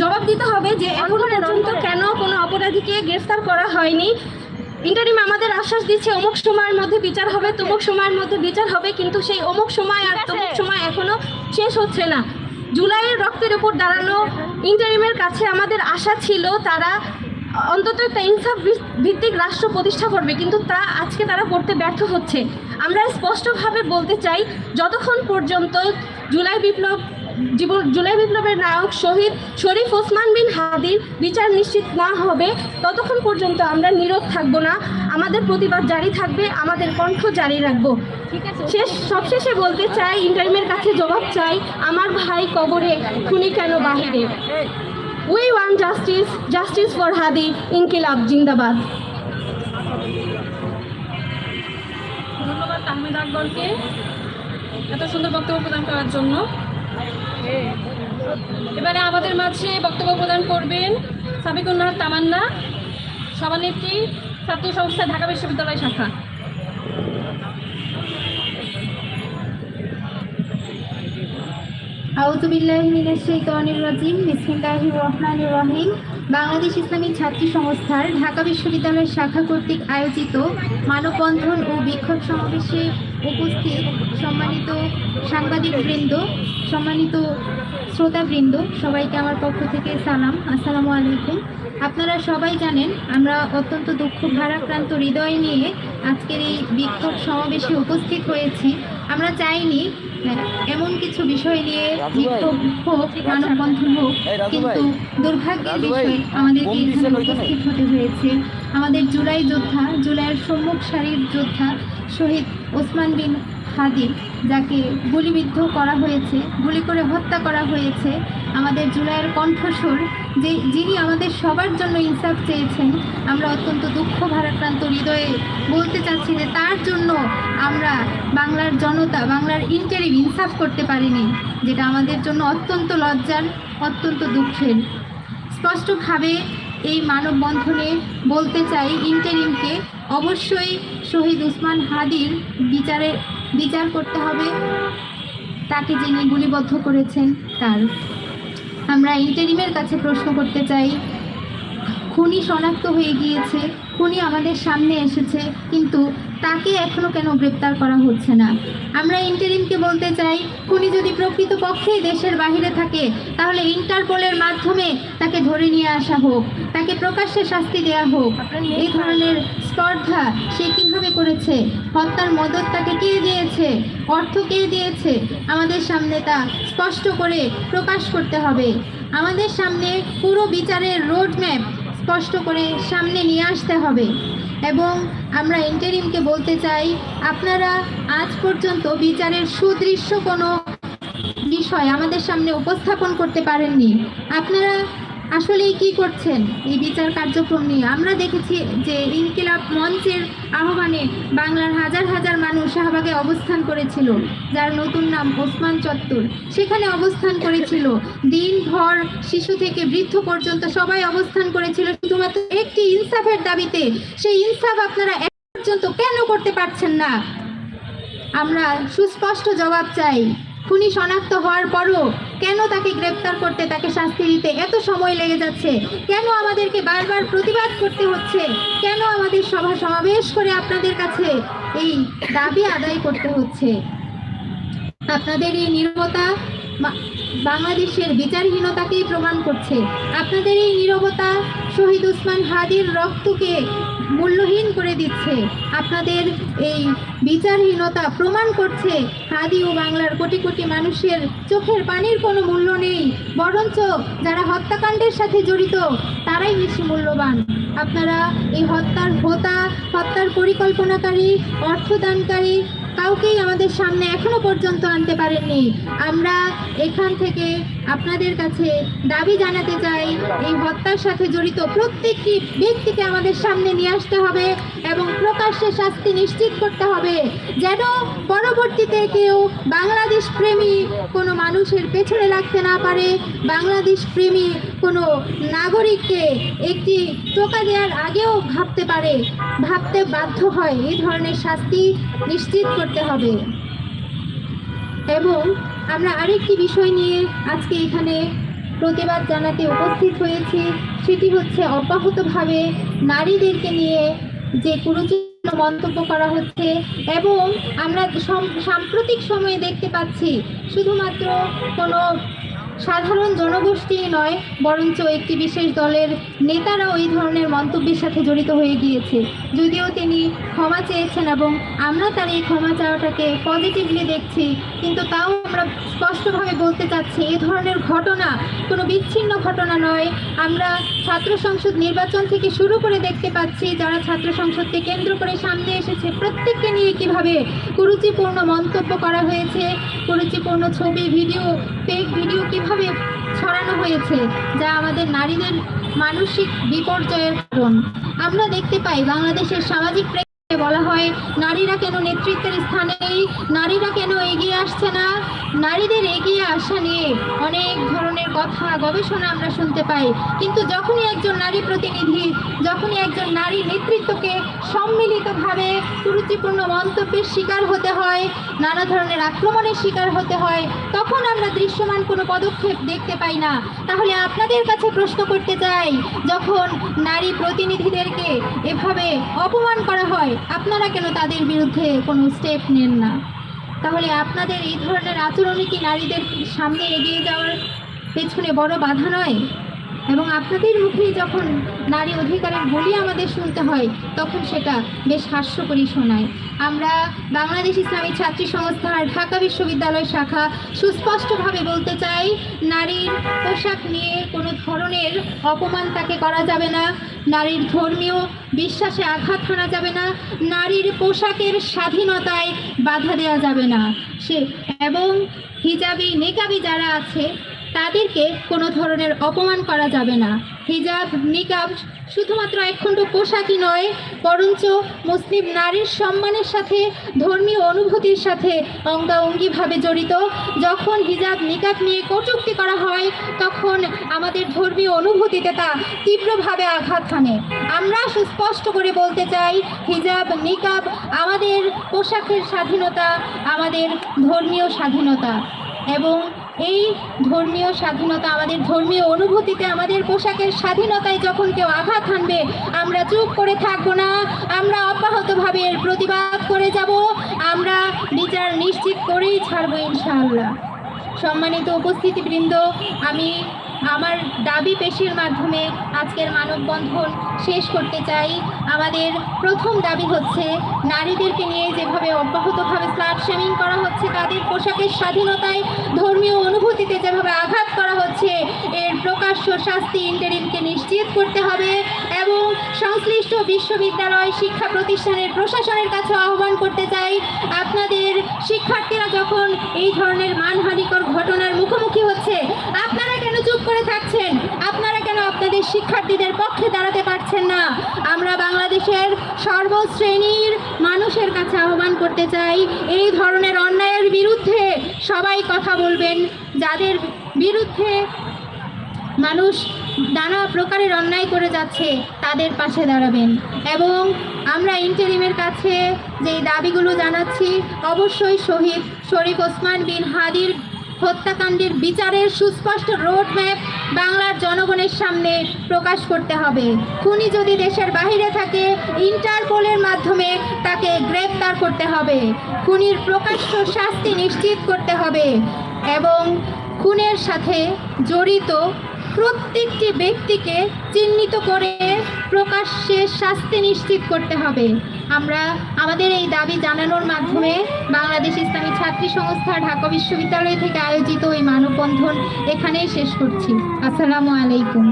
জবাব দিতে হবে যে এখনও পর্যন্ত কেন কোনো অপরাধীকে গ্রেফতার করা হয়নি। ইন্টারিম আমাদের আশ্বাস দিচ্ছে অমুক সময়ের মধ্যে বিচার হবে তমুক সময়ের মধ্যে বিচার হবে কিন্তু সেই অমুক সময় আর তমুক সময় এখনও শেষ হচ্ছে না। জুলাইয়ের রক্তের উপর দাঁড়ানো ইন্টারিমের কাছে আমাদের আশা ছিল তারা অন্তত একটা ইনসাফ ভিত্তিক রাষ্ট্র প্রতিষ্ঠা করবে কিন্তু তা আজকে তারা করতে ব্যর্থ হচ্ছে। আমরা স্পষ্টভাবে বলতে চাই যতক্ষণ পর্যন্ত জুলাই বিপ্লব জুলাই বিপ্লবের নায়ক শহীদ শরীফ ওসমান বিন হাদির বিচার নিশ্চিত না হবে। ততক্ষণ পর্যন্ত আমরা নীরব থাকব না। আমাদের প্রতিবাদ জারি থাকবে আমাদের কণ্ঠ জারি রাখব। শেষ সবশেষে বলতে চাই ইন্টারিমের কাছে জবাব চাই আমার ভাই কবরে খুনি কেন বাহিরে? We want justice justice for Hadi ইনকিলাব জিন্দাবাদ। ধন্যবাদ তাহমিদ আকবরকে এত সুন্দর বক্তব্য প্রদান করার জন্য। এবারে আমাদের মাঝে বক্তব্য প্রদান করবেন সাবিকুন্নাহ তামান্না, সভানেত্রী, ছাত্র সংস্থা, ঢাকা বিশ্ববিদ্যালয় শাখা। বাংলাদেশ ইসলামী ছাত্রী সংস্থার ঢাকা বিশ্ববিদ্যালয়ের শাখা কর্তৃক আয়োজিত মানববন্ধন ও বিক্ষোভ সমাবেশে উপস্থিত সম্মানিত সাংবাদিকবৃন্দ সম্মানিত শ্রোতাবৃন্দ সবাইকে আমার পক্ষ থেকে সালাম আসসালামু আলাইকুম। আপনারা সবাই জানেন আমরা অত্যন্ত দুঃখ ভারাক্রান্ত হৃদয় নিয়ে আজকের এই বিক্ষোভ সমাবেশে উপস্থিত হয়েছি। আমরা চাইনি এমন কিছু বিষয় নিয়ে বিক্ষোভ হোক মানববন্ধন হোক কিন্তু দুর্ভাগ্যের বিষয় আমাদেরকে এখানে উপস্থিত হতে হয়েছে। আমাদের জুলাই যোদ্ধা জুলাইয়ের সম্মুখ সারির যোদ্ধা শহীদ ওসমান বিন হাদি যাকে গুলিবিদ্ধ করা হয়েছে, গুলি করে হত্যা করা হয়েছে আমাদের জুলাইয়ের কণ্ঠস্বর, যে যিনি আমাদের সবার জন্য ইনসাফ চেয়েছেন, আমরা অত্যন্ত দুঃখ ভারাক্রান্ত হৃদয়ে বলতে চাচ্ছি যে তার জন্য আমরা বাংলার জনতা, বাংলার ইন্টারিম ইনসাফ করতে পারিনি, যেটা আমাদের জন্য অত্যন্ত লজ্জার, অত্যন্ত দুঃখের। স্পষ্টভাবে এই মানববন্ধনে বলতে চাই ইন্টারিমকে অবশ্যই শহীদ উসমান হাদির বিচারে বিচার করতে হবে। তাকে যিনি গুলিবদ্ধ করেছেন তার। আমরা ইন্টারিমের কাছে প্রশ্ন করতে চাই খুনি শনাক্ত হয়ে গিয়েছে খুনি আমাদের সামনে এসেছে কিন্তু তাকে এখনও কেন গ্রেপ্তার করা হচ্ছে না? আমরা ইন্টারিমকে বলতে চাই খুনি যদি প্রকৃত পক্ষেই দেশের বাইরে থাকে তাহলে ইন্টারপোলের মাধ্যমে তাকে ধরে নিয়ে আসা হোক তাকে প্রকাশ্যে শাস্তি দেওয়া হোক। এই ধরনের স্পর্ধা সে কীভাবে করেছে? হত্যার মদত তাকে কে দিয়েছে? অর্থ কে দিয়েছে? আমাদের সামনে তা স্পষ্ট করে প্রকাশ করতে হবে। আমাদের সামনে পুরো বিচারের রোড ম্যাপ স্পষ্ট করে সামনে নিয়ে আসতে হবে। এবং আমরা ইন্টারিমকে বলতে চাই, আপনারা আজ পর্যন্ত বিচারের সুদৃশ্য কোনো বিষয় আমাদের সামনে উপস্থাপন করতে পারেননি। আপনারা আসলেই কি করছেন? এই বিচার কার্যক্রম নিয়ে আমরা দেখেছি যে ইনকিলাব মঞ্চের আহ্বানে বাংলার হাজার হাজার মানুষ শাহবাগে অবস্থান করেছিল, যার নতুন নাম ওসমান চত্বর। সেখানে অবস্থান করেছিল। দিনভর শিশু থেকে বৃদ্ধ পর্যন্ত সবাই অবস্থান করেছিল, শুধুমাত্র একটি ইনসাফের দাবিতে। সেই ইনসাফ আপনারা এখন পর্যন্ত কেন করতে পারছেন না? আমরা সুস্পষ্ট জবাব চাই। খুনি শনাক্ত হওয়ার পরও কেন তাকে গ্রেপ্তার করতে, তাকে শাস্তি দিতে এত সময় লেগে যাচ্ছে? কেন আমাদেরকে বারবার প্রতিবাদ করতে হচ্ছে? কেন আমাদের সভা সমাবেশ করে আপনাদের কাছে এই দাবি আদায় করতে হচ্ছে? আপনাদের এই নীরবতা বাংলাদেশের বিচারহীনতাকেই প্রমাণ করছে। আপনাদের এই নীরবতা শহীদ উসমান হাদির রক্তকে মূল্যহীন করে দিচ্ছে। আপনাদের এই বিচারহীনতা প্রমাণ করছে হাদি ও বাংলার কোটি কোটি মানুষের চোখের পানির কোনো মূল্য নেই। বরঞ্চ যারা হত্যাকাণ্ডের সাথে জড়িত, তারাই বেশি মূল্যবান। আপনারা এই হত্যার হোতা, হত্যার পরিকল্পনাকারী, অর্থদানকারী কাউকেই আমাদের সামনে এখনও পর্যন্ত আনতে পারেননি। আমরা এখান থেকে আপনাদের কাছে দাবি জানাতে চাই, এই হত্যার সাথে জড়িত প্রত্যেকটি ব্যক্তিকে আমাদের সামনে নিয়ে আসতে হবে। এবং প্রকাশ্যে শাস্তি নিশ্চিত করতে হবে। যেন পরবর্তীতে কেউ বাংলাদেশ প্রেমী কোনো মানুষের পেছনে লাগতে না পারে, বাংলাদেশ প্রেমী কোনো নাগরিককে একটি টোকা দেওয়ার আগেও ভাবতে পারে, ভাবতে বাধ্য হয়। এই ধরনের শাস্তি নিশ্চিত করতে হবে। এবং আমরা আরেকটি বিষয় নিয়ে আজকে এখানে প্রতিবাদ জানাতে উপস্থিত হয়েছি। সেটি হচ্ছে অব্যাহতভাবে নারীদেরকে নিয়ে যে কুরুচিপূর্ণ মন্তব্য করা হচ্ছে এবং আমরা সাম্প্রতিক সময়ে দেখতে পাচ্ছি শুধুমাত্র কোনো সাধারণ জনগোষ্ঠী নয়, বরঞ্চ একটি বিশেষ দলের নেতারাও এই ধরনের মন্তব্যের সাথে জড়িত হয়ে গিয়েছে। যদিও তিনি ক্ষমা চেয়েছেন এবং আমরা তার এই ক্ষমা চাওয়াটাকে পজিটিভলি দেখছি, কিন্তু তাও আমরা স্পষ্টভাবে বলতে চাচ্ছি, এ ধরনের ঘটনা কোনো বিচ্ছিন্ন ঘটনা নয়। আমরা ছাত্র সংসদ নির্বাচন থেকে শুরু করে দেখতে পাচ্ছি, যারা ছাত্র সংসদকে কেন্দ্র করে সামনে এসেছে, প্রত্যেককে নিয়ে কীভাবে কুরুচিপূর্ণ মন্তব্য করা হয়েছে, কুরুচিপূর্ণ ছবি, ভিডিও ফেক ভিডিও কীভাবে ছড়ানো হয়েছে যা আমাদের নারীদের মানসিক বিপর্যয়ের কারণ। আমরা দেখতে পাই বাংলাদেশের সামাজিক বলা হয়, নারীরা কেন নেতৃত্বের স্থানে নারীরা কেন এগিয়ে আসছে না? নারীদের এগিয়ে আসা নিয়ে অনেক ধরনের কথা, গবেষণা আমরা শুনতে পাই। কিন্তু যখনই একজন নারী প্রতিনিধি, যখনই একজন নারী নেতৃত্বকে সম্মিলিতভাবে কুরুচিপূর্ণ মন্তব্যের শিকার হতে হয়, নানা ধরনের আক্রমণের শিকার হতে হয়, তখন আমরা দৃশ্যমান কোনো পদক্ষেপ দেখতে পাই না। তাহলে আপনাদের কাছে প্রশ্ন করতে চাই, যখন নারী প্রতিনিধিদেরকে এভাবে অপমান করা হয় আপনারা কেন তাদের বিরুদ্ধে কোনো স্টেপ নেন না? তাহলে আপনাদের এই ধরনের আচরণই কি নারীদের সামনে এগিয়ে যাওয়ার পেছনে বড় বাধা নয়? এবং আপনাদের মুখেই যখন নারী অধিকারের বলি আমাদের শুনতে হয়, তখন সেটা বেশ হাস্যকরী শোনায়। আমরা বাংলাদেশ ইসলামী ছাত্রী সংস্থার ঢাকা বিশ্ববিদ্যালয় শাখা সুস্পষ্টভাবে বলতে চাই, নারীর পোশাক নিয়ে কোনো ধরনের অপমান তাকে করা যাবে না, নারীর ধর্মীয় বিশ্বাসে আঘাত হানা যাবে না, নারীর পোশাকের স্বাধীনতায় বাধা দেওয়া যাবে না। সে এবং হিজাবি, নেকাবি যারা আছে তাদেরকে কোনো ধরনের অপমান করা যাবে না। হিজাব, নিকাব শুধুমাত্র একখণ্ড পোশাকই নয়, বরঞ্চ মুসলিম নারীর সম্মানের সাথে, ধর্মীয় অনুভূতির সাথে অঙ্গাঅঙ্গিভাবে জড়িত। যখন হিজাব, নিকাব নিয়ে কটূক্তি করা হয়, তখন আমাদের ধর্মীয় অনুভূতিতে তা তীব্রভাবে আঘাত হানে। আমরা সুস্পষ্ট করে বলতে চাই, হিজাব, নিকাব আমাদের পোশাকের স্বাধীনতা, আমাদের ধর্মীয় স্বাধীনতা এবং এই ধর্মীয় স্বাধীনতা আমাদের ধর্মীয় অনুভূতিতে আমাদের পোশাকের স্বাধীনতায় যখন কেউ আঘাত হানবে, আমরা চুপ করে থাকব না, আমরা অব্যাহতভাবে এর প্রতিবাদ করে যাব, আমরা বিচার নিশ্চিত করেই ছাড়বো ইনশাআল্লাহ। সম্মানিত উপস্থিতিবৃন্দ, আমি আমার দাবি পেশির মাধ্যমে আজকের মানববন্ধন শেষ করতে চাই। আমাদের প্রথম দাবি হচ্ছে, নারীদেরকে নিয়ে যেভাবে অব্যাহতভাবে স্লাট শেমিং করা হচ্ছে, তাদের পোশাকের স্বাধীনতায় ধর্মীয় অনুভূতিতে যেভাবে আঘাত করা হচ্ছে, এর প্রকাশ্য শাস্তি ইন্টারিমকে নিশ্চিত করতে হবে এবং সংশ্লিষ্ট বিশ্ববিদ্যালয় শিক্ষা প্রতিষ্ঠানের প্রশাসনের কাছে আহ্বান করতে চাই। আপনাদের শিক্ষার্থীরা যখন এই ধরনের মানহানিকর ঘটনার মুখোমুখি হচ্ছে, আপনারা চুপ করে থাকছেন। আপনারা কেন আপনাদের শিক্ষার্থীদের পক্ষে দাঁড়াতে পারছেন না? আমরা বাংলাদেশের সর্বশ্রেণীর মানুষের কাছে আহ্বান করতে চাই, এই ধরনের অন্যায়ের বিরুদ্ধে সবাই কথা বলবেন। যাদের বিরুদ্ধে মানুষ নানা প্রকারের অন্যায় করে যাচ্ছে, তাদের পাশে দাঁড়াবেন। এবং আমরা ইন্টারিমের কাছে যে দাবিগুলো জানাচ্ছি, অবশ্যই শহীদ শরীফ ওসমান বিন হাদির হত্যাকাণ্ডের বিচারের সুস্পষ্ট রোড ম্যাপ বাংলার জনগণের সামনে প্রকাশ করতে হবে। খুনি যদি দেশের বাহিরে থাকে, ইন্টারপোলের মাধ্যমে তাকে গ্রেপ্তার করতে হবে। খুনির প্রকাশ্য শাস্তি নিশ্চিত করতে হবে এবং খুনের সাথে জড়িত প্রত্যেকটি ব্যক্তিকে চিহ্নিত করে প্রকাশ্যে শাস্তি নিশ্চিত করতে হবে। আমরা আমাদের এই দাবি জানানোর মাধ্যমে বাংলাদেশ ইসলামী ছাত্রী সংস্থা ঢাকা বিশ্ববিদ্যালয় থেকে আয়োজিত এই মানববন্ধন এখানেই শেষ করছি। আসসালামু আলাইকুম।